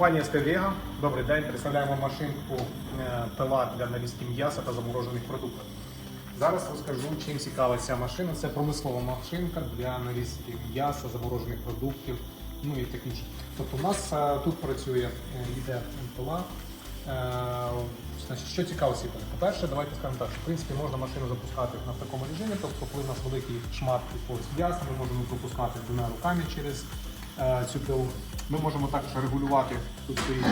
Компанія Скавега. Добрий день. Представляємо машинку е, пила для нарізки м'яса та заморожених продуктів. Зараз розкажу, чим цікава ця машина. Це промислова машинка для нарізки м'яса, заморожених продуктів, ну і таке інше. Тобто у нас е, тут працює, е, йде пила. Що цікаво ці? По-перше, давайте скажемо так, що в принципі можна машину запускати на такому режимі, тобто коли у нас великий шмат якогось м'яса, ми можемо пропускати двома руками через цю пилу. Ми можемо також регулювати тут стоїть,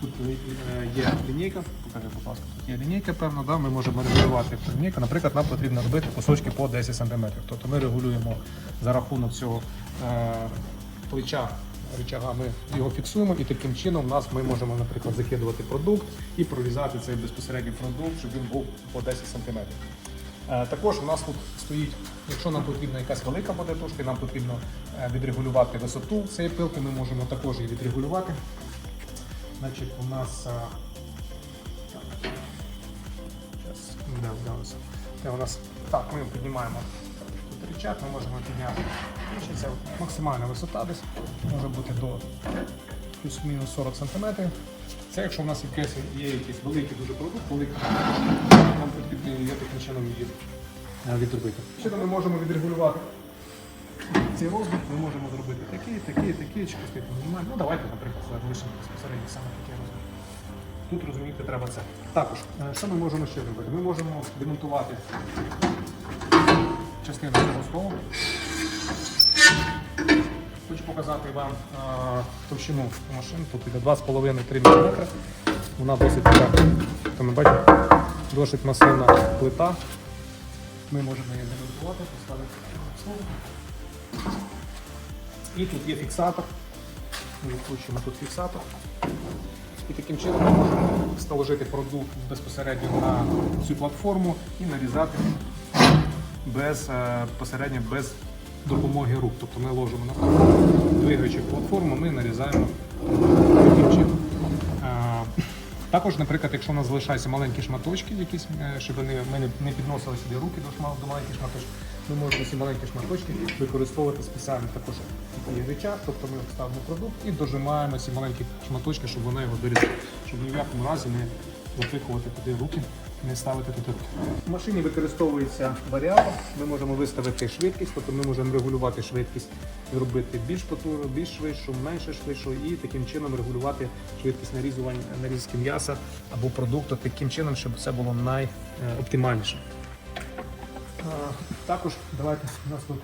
тут е, є лінійка. Покажи, будь ласка, тут є лінійка, певно, да? ми можемо регулювати лінійку. Наприклад, нам потрібно робити кусочки по 10 см. Тобто ми регулюємо за рахунок цього е, плеча рычага, ми його фіксуємо і таким чином у нас ми можемо, наприклад, закидувати продукт і прорізати цей безпосередній продукт, щоб він був по 10 см. Е, Також у нас тут стоїть, якщо нам потрібна якась велика буде нам потрібно е, відрегулювати висоту цієї пилки, ми можемо також її відрегулювати. Значить, у нас е? Де у нас так, ми піднімаємо тут рычаг, ми можемо підняти. Це максимальна висота десь може бути до плюс-мінус 40 см. Це якщо в нас якесь, є якийсь великий дуже продукт, великий, нам потрібно її таким чином її е, відробити. Ще ми можемо відрегулювати цей розмір, ми можемо зробити такий, такий, такий, чи пустити мінімальний. Ну давайте, наприклад, залишимо безпосередньо саме такий розмір. Тут розуміти треба це. Також, е, що ми можемо ще зробити? Ми можемо демонтувати частину цього столу. Хочу показати вам товщину машин. Тут іде 2,5-3 мм. Вона досить така, то ми бачимо, досить масивна плита. Ми можемо її демонтувати, поставити. І тут є фіксатор. Ми відкручуємо тут фіксатор. І таким чином ми можемо встановити продукт безпосередньо на цю платформу і нарізати без, е, без допомоги рук. Тобто ми ложимо на платформу, двигаючи платформу, ми нарізаємо таким чином. Е, Також, наприклад, якщо у нас залишаються маленькі шматочки, якісь, е, щоб вони, ми не, підносили сюди руки до, маленьких шматочків, ми можемо ці маленькі шматочки використовувати спеціально також такий речах, тобто ми ставимо продукт і дожимаємо ці маленькі шматочки, щоб вона його дорізала, щоб ні в якому разі не запихувати туди руки, не ставити туди руки. В машині використовується варіатор, ми можемо виставити швидкість, тобто ми можемо регулювати швидкість робити більш потужну, більш швидшу, менше швидшу і таким чином регулювати швидкість нарізування нарізки м'яса або продукту таким чином, щоб це було найоптимальніше. Також давайте нас тут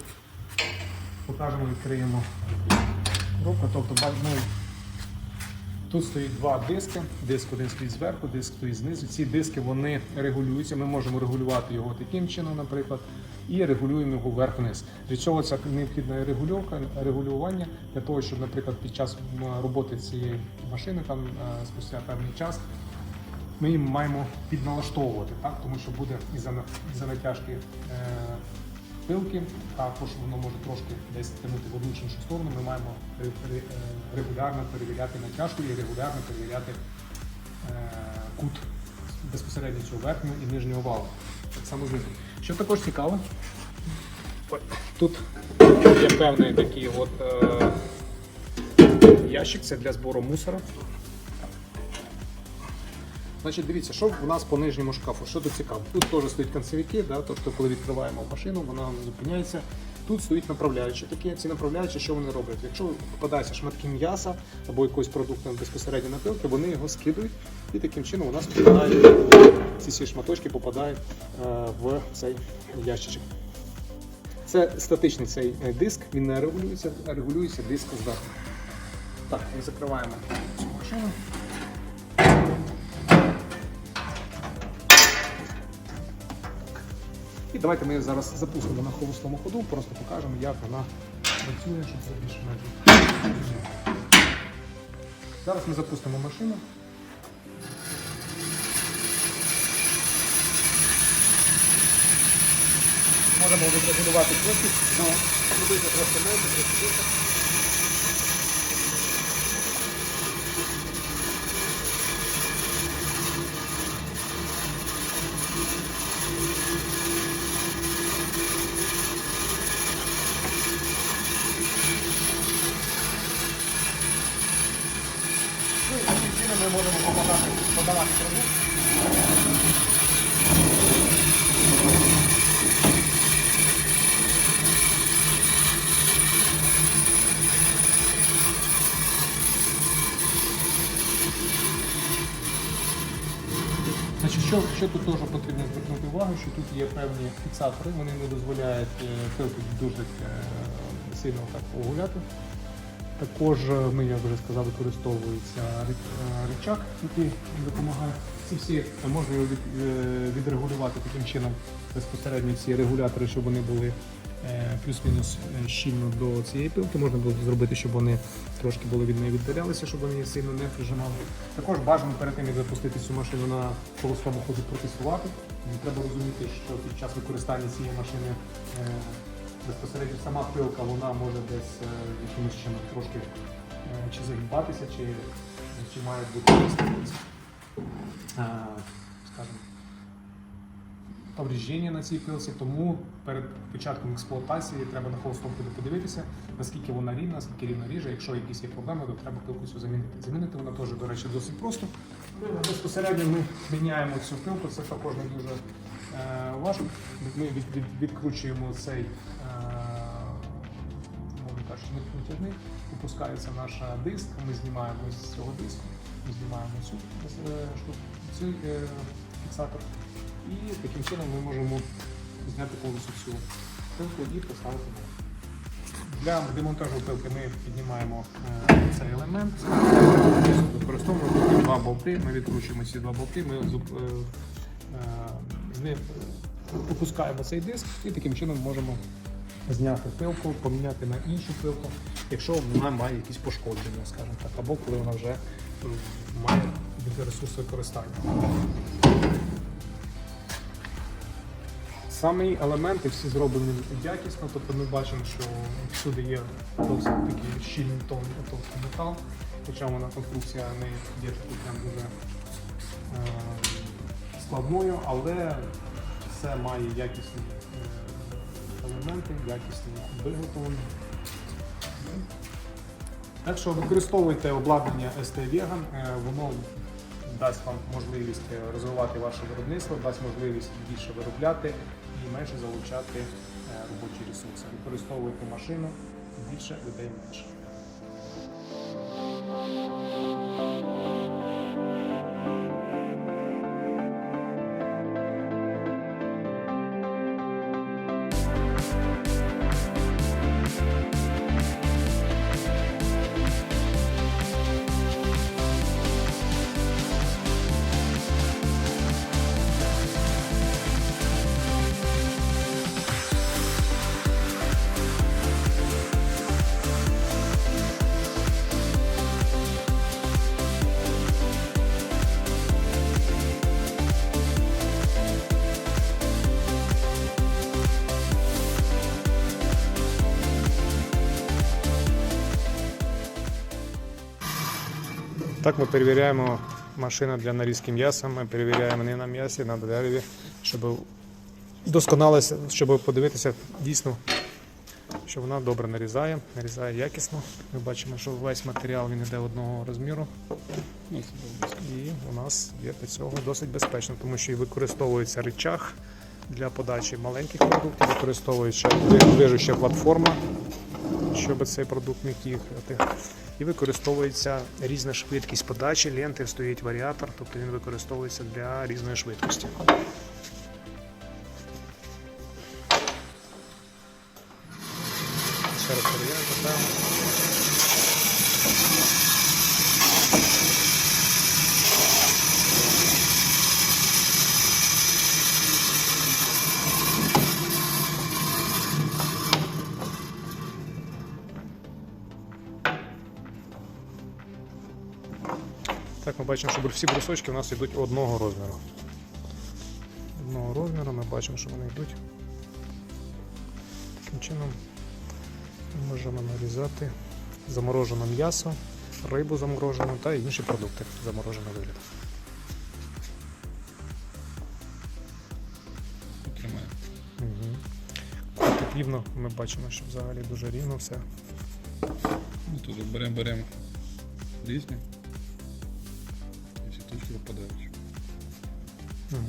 покажемо, відкриємо коробку. Тобто ну, Тут стоїть два диски. Диск один стоїть зверху, диск стоїть знизу. Ці диски вони регулюються. Ми можемо регулювати його таким чином, наприклад, і регулюємо його вверх-вниз. Для цього це необхідна регульовка, регулювання для того, щоб, наприклад, під час роботи цієї машини, там е, спустя певний час, ми її маємо підналаштовувати, так? тому що буде на- із-за натяжки е, пилки, також воно може трошки десь тягнути в одну чи іншу сторону. Ми маємо е, регулярно перевіряти натяжку і регулярно перевіряти е, кут безпосередньо цього верхнього і нижнього валу. Так само знизу. Що також цікаво, тут є певний такий от, е, ящик, це для збору мусора. Значить, дивіться, що в нас по нижньому шкафу, що тут цікаво. Тут теж стоять концевики, да? тобто коли відкриваємо машину, вона зупиняється. Тут стоїть направляючі. Такі ці направляючі, що вони роблять? Якщо попадаються шматки м'яса або якогось продукту безпосередньо на пилки, вони його скидують і таким чином у нас попадають, ці всі шматочки попадають е, в цей ящичок. Це статичний цей е, диск, він не регулюється, а регулюється диск зверху. Так, ми закриваємо цю машину. І давайте ми її зараз запустимо на холостому ходу, просто покажемо, як вона працює, щоб це більш менш. Зараз ми запустимо машину. Можемо відрегулювати швидкість, але робити трошки менше, можемо подавати, подавати продукт. Що, що тут теж потрібно звернути увагу, що тут є певні фіксатори, вони не дозволяють е, пилку дуже е, сильно так погуляти. Також, е, ми, як вже сказав, використовується е, який допомагає. Ці всі можна його е, відрегулювати таким чином безпосередньо ці регулятори, щоб вони були плюс-мінус щільно до цієї пилки. Можна було зробити, щоб вони трошки були від неї віддалялися, щоб вони сильно не прижимали. Також бажано перед тим, як запустити цю машину на холостому ходу протестувати. Треба розуміти, що під час використання цієї машини безпосередньо сама пилка вона може десь е, якимось чином трошки е, чи загибатися, чи, чи має бути е, скажімо, повреждення на цій пилці, тому перед початком експлуатації треба на холостому ходу подивитися, наскільки вона рівна, наскільки рівно ріже. Якщо якісь є проблеми, то треба пилку цю замінити. Замінити вона теж, до речі, досить просто. Безпосередньо ми міняємо цю пилку, це також не дуже важко. Ми від, від, відкручуємо цей, кажучи, витяжний, опускається наш е, диск, ми знімаємо з цього диску, ми знімаємо цю е, штуку, цей е, фіксатор. І таким чином ми можемо зняти повністю всю пилку і поставити. Для демонтажу пилки ми піднімаємо е, цей елемент, використовуємо два болти, ми відкручуємо ці два болти, ми е, е, з них опускаємо цей диск і таким чином можемо зняти пилку, поміняти на іншу пилку, якщо вона має якісь пошкодження, скажімо так, або коли вона вже м, має ресурс використання. Самі елементи всі зроблені якісно, тобто ми бачимо, що всюди є досить такий щільний тон товстий метал, хоча вона конструкція не є такою дуже е, складною, але все має якісні е, елементи, якісні виготовлення. Так що використовуйте обладнання ST е, воно дасть вам можливість е, розвивати ваше виробництво, дасть можливість більше виробляти і менше залучати е, робочі ресурси. Використовуйте машину більше, людей менше. Так ми перевіряємо машину для нарізки м'яса. Ми перевіряємо не на м'ясі, на дереві, щоб досконалося, щоб подивитися дійсно, що вона добре нарізає, нарізає якісно. Ми бачимо, що весь матеріал він йде одного розміру. І у нас є для цього досить безпечно, тому що і використовується рычаг для подачі маленьких продуктів, використовується движуща платформа, щоб цей продукт міг їхати. І використовується різна швидкість подачі, ленти стоїть варіатор, тобто він використовується для різної швидкості. Ще раз перевіряємо, Так, ми бачимо, що всі брусочки у нас йдуть одного розміру. Одного розміру ми бачимо, що вони йдуть. Таким чином ми можемо нарізати заморожене м'ясо, рибу заморожену та інші продукти замороженого. Угу. Кутик рівно, ми бачимо, що взагалі дуже рівно все. Ну, тут беремо, беремо різні. Інші випадають. Угу.